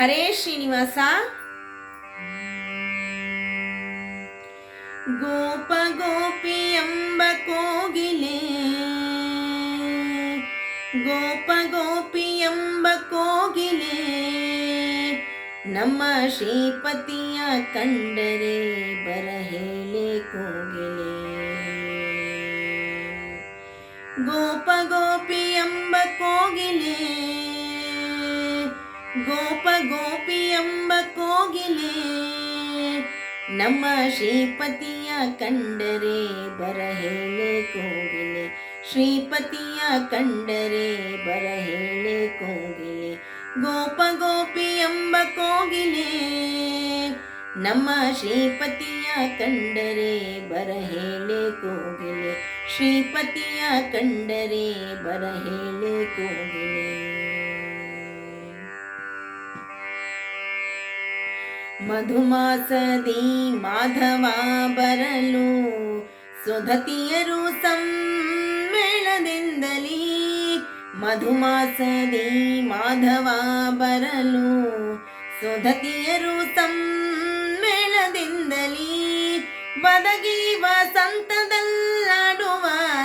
ಹರೇ ಶ್ರೀನಿವಾಸ. ಗೋಪ ಗೋಪಿ ಎಂಬ ಕೋಗಿಲೆ. ಗೋಪ ಗೋಪಿ ಎಂಬ ಕೋಗಿಲೆ. ನಮ್ಮ ಶ್ರೀಪತಿಯ ಕಂಡರೆ ಬರ ಹೇಳಿ ಕೋಗಿಲೆ. ಗೋಪ ಗೋಪಿ ಎಂಬ ಕೋಗಿಲೆ. ಗೋಪ ಗೋಪಿ ಎಂಬ ಕೋಗಿಲೆ, ನಮ್ಮ ಶ್ರೀಪತಿಯ ಕಂಡರೆ ಬರ ಹೇಳೆ ಕೋಗಿಲೆ. ಶ್ರೀಪತಿಯ ಕಂಡರೆ ಬರ ಹೇಳೆ ಕೋಗಿಲೆ. ಗೋಪ ಗೋಪಿ ಎಂಬ ಕೋಗಿಲೆ, ನಮ್ಮ ಶ್ರೀಪತಿಯ ಕಂಡರೆ ಬರ ಹೇಳೆ ಕೋಗಿಲೆ. ಶ್ರೀಪತಿಯ ಕಂಡರೆ ಬರ ಹೇಳೆ ಕೋಗಿಲೆ. ಮಧುಮಾಸದಿ ಮಾಧವ ಬರಲು ಸುಧತಿಯರು ಸಮ್ಮೇಳದಿಂದಲೇ ಮಧುಮಾಸದಿ ಮಾಧವ ಬರಲು ಸುಧತಿಯರು ಸಮ್ಮೇಳದಿಂದಲೇ ಬದಗಿ ಸಂತದಲ್ಲಾಡುವ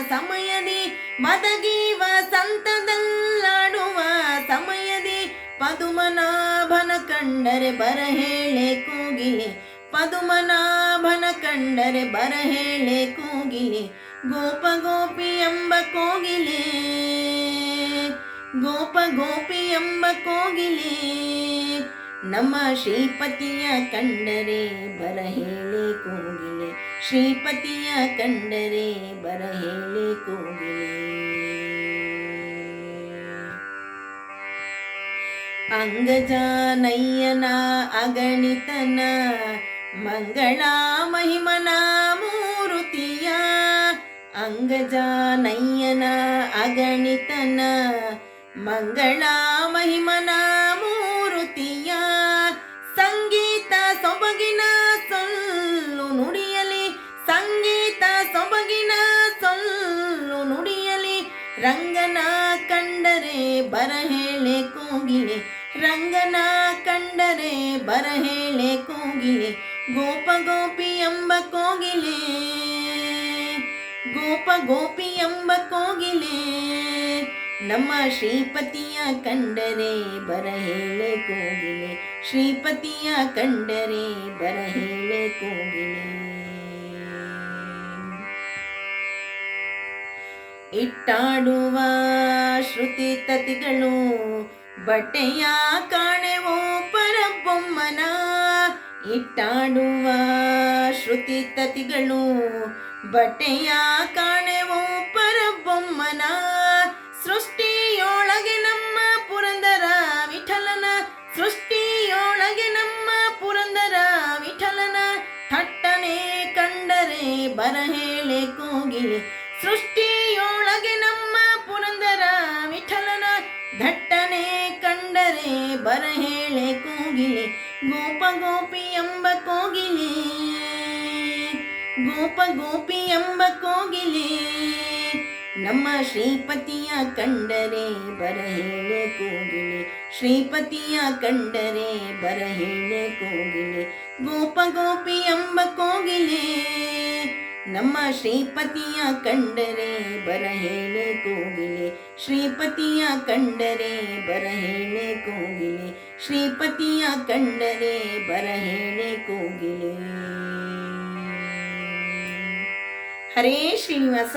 ಸಮಯದಿ ಬದಗಿ ಸಂತದಲ್ಲಾಡುವ ಪದುಮನಾಭನ ಕಂಡರೆ ಬರ ಹೇಳೆ ಕೂಗಿಲೆ ಪದುಮನಾಭನ ಕಂಡರೆ ಬರ ಹೇಳೆ ಕೂಗಿಲೆ ಗೋಪ ಗೋಪಿ ಎಂಬ ಕೋಗಿಲೆ. ಗೋಪ ಗೋಪಿ ಎಂಬ ಕೋಗಿಲೆ. ನಮ್ಮ ಶ್ರೀಪತಿಯ ಕಂಡರೆ ಬರ ಹೇಳೆ ಕೋಗಿಲೆ. ಶ್ರೀಪತಿಯ ಕಂಡರೆ ಬರ ಹೇಳೆ ಕೋಗಿಲೆ. ಅಂಗಜಾನಯ್ಯನ ಅಗಣಿತನ ಮಂಗಳ ಮಹಿಮನ ಮೂರುತಿಯ ಅಂಗಜಾನಯ್ಯನ ಅಗಣಿತನ ಮಂಗಳ ಮಹಿಮನ ಮೂರುತಿಯ ಸಂಗೀತ ಸೊಬಗಿನ ಸೊಲ್ಲು ನುಡಿಯಲಿ, ಸಂಗೀತ ಸೊಬಗಿನ ಸೊಲ್ಲು ನುಡಿಯಲಿ, ರಂಗನ ಕಂಡರೆ ಬರ ಹೇಳೆ ಕೋಗಿಲೆ ರಂಗನ ಕಂಡರೆ ಬರ ಹೇಳೆ ಕೋಗಿಲೆ, ಗೋಪ ಗೋಪಿ ಎಂಬ ಕೋಗಿಲೆ. ಗೋಪ ಗೋಪಿ ಎಂಬ ಕೋಗಿಲೆ, ನಮ್ಮ ಶ್ರೀಪತಿಯ ಕಂಡರೆ ಬರ ಹೇಳೆ ಕೋಗಿಲೆ. ಶ್ರೀಪತಿಯ ಕಂಡರೆ ಬರ ಹೇಳೆ ಕೋಗಿಲೆ. ಇಟ್ಟಾಡುವ ಶ್ರುತಿ ತತಿಗಳು ಬಟ್ಟೆಯ ಕಾಣೆವೋ ಪರಬೊಮ್ಮನ, ಇಟ್ಟಾಡುವ ಶ್ರುತಿ ತತಿಗಳು. ಬಟ್ಟೆಯ ಕಾಣೆವೋ ಪರಬೊಮ್ಮನ, ಸೃಷ್ಟಿಯೊಳಗೆ ನಮ್ಮ ಪುರಂದರ ವಿಠಲನ, ಸೃಷ್ಟಿಯೊಳಗೆ ನಮ್ಮ ಪುರಂದರ ವಿಠಲನ. ಥಟ್ಟನೆ ಕಂಡರೆ ಬರಹೇಳೆ ಕೂಗಿ ಕೋಗಿಲೆ ಕಂಡರೆ ಬರ ಹೇಳೆ ಕೋಗಿಲೆ ಗೋಪ ಗೋಪಿ ಎಂಬ ಕೋಗಿಲೆ ಗೋಪ ಗೋಪಿ ಎಂಬ ಕೋಗಿಲೆ ನಮ್ಮ ಶ್ರೀಪತಿಯ ಕಂಡರೆ ಬರ ಹೇಳೆ ಕೋಗಿಲೆ ಶ್ರೀಪತಿಯ ಕಂಡರೆ ಬರ ಹೇಳೆ ಕೋಗಿಲೆ ಗೋಪ ಗೋಪಿ ಎಂಬ ಕೋಗಿಲೆ ನಮ್ಮ ಶ್ರೀಪತಿಯ ಕಂಡರೆ ಬರ ಹೇಳೆ ಕೋಗಿಲೆ. ಶ್ರೀಪತಿಯ ಕಂಡರೆ ಬರ ಹೇಳೆ ಕೋಗಿಲೆ. ಶ್ರೀಪತಿಯ ಕಂಡರೆ ಬರ ಹೇಳೆ ಕೋಗಿಲೆ. ಹರೇ ಶ್ರೀನಿವಾಸ.